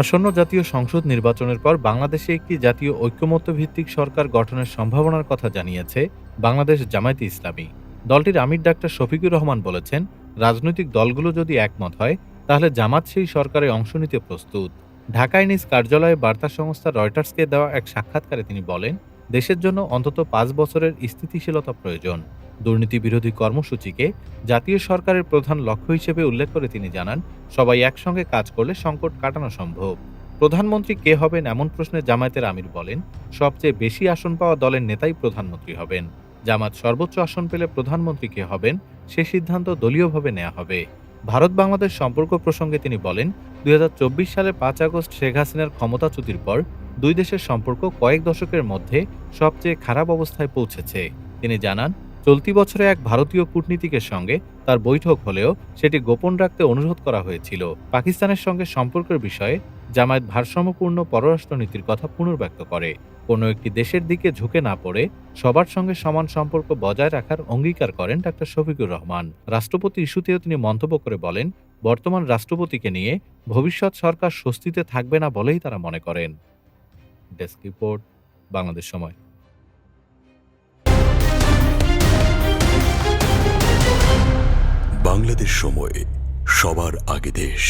আসন্ন জাতীয় সংসদ নির্বাচনের পর বাংলাদেশে একটি জাতীয় ঐক্যমত্য ভিত্তিক সরকার গঠনের সম্ভাবনার কথা জানিয়েছে বাংলাদেশ জামায়াতে ইসলামী। দলটির আমির ডাক্তার শফিকুর রহমান বলেছেন, রাজনৈতিক দলগুলো যদি একমত হয়, তাহলে জামাত সেই সরকারে অংশ নিতে প্রস্তুত। ঢাকায় নিজ কার্যালয়ে বার্তা সংস্থা রয়টার্সকে দেওয়া এক সাক্ষাৎকারে তিনি বলেন, দেশের জন্য অন্তত পাঁচ বছরের স্থিতিশীলতা প্রয়োজন। দুর্নীতি বিরোধী কর্মসূচিকে জাতীয় সরকারের প্রধান লক্ষ্য হিসেবে উল্লেখ করে তিনি জানান, সবাই একসঙ্গে কাজ করলে সংকট কাটানো সম্ভব। প্রধানমন্ত্রী কে হবেন এমন প্রশ্নে জামায়াতের আমির বলেন, সবচেয়ে বেশি আসন পাওয়া দলের নেতাই প্রধানমন্ত্রী হবেন। জামাত সর্বোচ্চ আসন পেলে প্রধানমন্ত্রী কে হবেন, সে সিদ্ধান্ত দলীয়ভাবে নেওয়া হবে। ভারত বাংলাদেশ সম্পর্ক প্রসঙ্গে তিনি বলেন, দুই হাজার চব্বিশ সালে পাঁচ আগস্ট শেখ হাসিনার ক্ষমতাচ্যুতির পর দুই দেশের সম্পর্ক কয়েক দশকের মধ্যে সবচেয়ে খারাপ অবস্থায় পৌঁছেছে। তিনি জানান চলতি বছরে এক ভারতীয় কূটনীতিকের সঙ্গে তার বৈঠক হলেও সেটি গোপন রাখতে অনুরোধ করা হয়েছিল। পাকিস্তানের সঙ্গে সম্পর্কের বিষয়ে জামায়াত ভারসাম্যপূর্ণ পররাষ্ট্রনীতির কথা পুনর্ব্যক্ত করে। কোনো একটি দেশের দিকে ঝুঁকে না পড়ে সবার সঙ্গে সমান সম্পর্ক বজায় রাখার অঙ্গীকার করেন ডাক্তার শফিকুর রহমান। রাষ্ট্রপতি ইস্যুতেও তিনি মন্তব্য করে বলেন, বর্তমান রাষ্ট্রপতিকে নিয়ে ভবিষ্যৎ সরকার স্বস্তিতে থাকবে না বলেই তারা মনে করেন। ডেস্ক রিপোর্ট, বাংলাদেশ সময়। বাংলাদেশ সময় সবার আগে দেশ।